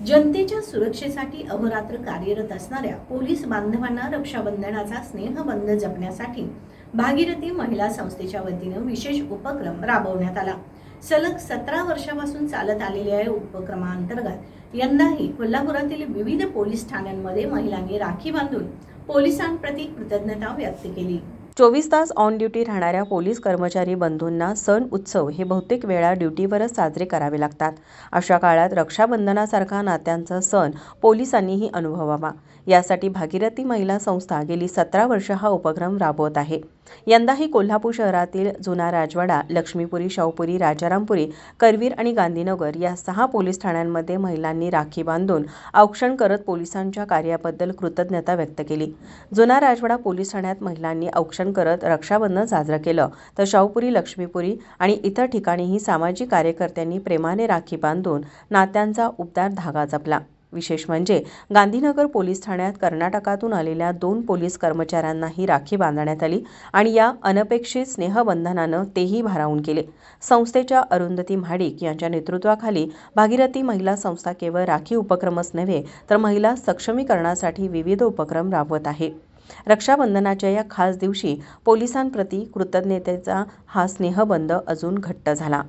जनतेच्या सुरक्षेसाठी अहोरात्र कार्यरत असणाऱ्या पोलीस बांधवांना रक्षाबंधनाचा स्नेहबंध जपण्यासाठी भागीरथी महिला संस्थेच्या वतीनं विशेष उपक्रम राबवण्यात आला. सलग सतरा वर्षापासून चालत आलेल्या या उपक्रमाअंतर्गत यंदाही कोल्हापुरातील विविध पोलीस ठाण्यांमध्ये महिलांनी राखी बांधून पोलिसांप्रती कृतज्ञता व्यक्त केली. चोवीस तास ऑन ड्युटी राहणाऱ्या पोलीस कर्मचारी बंधूंना सण उत्सव हे बहुतेक वेळा ड्युटीवरच साजरे करावे लागतात. अशा काळात रक्षाबंधनासारखा नात्यांचा सण पोलिसांनीही अनुभवावा. यासाठी भागीरथी महिला संस्था गेली सतरा वर्ष हा उपक्रम राबवत आहे. यंदाही कोल्हापूर शहरातील जुना राजवाडा लक्ष्मीपुरी शाहूपुरी राजारामपुरी करवीर आणि गांधीनगर या सहा पोलीस ठाण्यांमध्ये महिलांनी राखी बांधून औक्षण करत पोलिसांच्या कार्याबद्दल कृतज्ञता व्यक्त केली. जुना राजवाडा पोलीस ठाण्यात महिलांनी औक्षण करत रक्षाबंधन साजरं केलं. तर शाहूपुरी लक्ष्मीपुरी आणि इतर ठिकाणीही सामाजिक कार्यकर्त्यांनी प्रेमाने राखी बांधून नात्यांचा उबदार धागा जपला. विशेष म्हणजे गांधीनगर पोलीस ठाण्यात कर्नाटकातून आलेल्या दोन पोलीस कर्मचाऱ्यांनाही राखी बांधण्यात आली आणि या अनपेक्षित स्नेहबंधनानं तेही भारावून केले. संस्थेच्या अरुंधती म्हाडिक यांच्या नेतृत्वाखाली भागीरथी महिला संस्था केवळ राखी उपक्रमच नव्हे तर महिला सक्षमीकरणासाठी विविध उपक्रम राबवत आहे. रक्षाबंधनाच्या या खास दिवशी पोलिसांप्रती कृतज्ञतेचा हा स्नेहबंध अजून घट्ट झाला.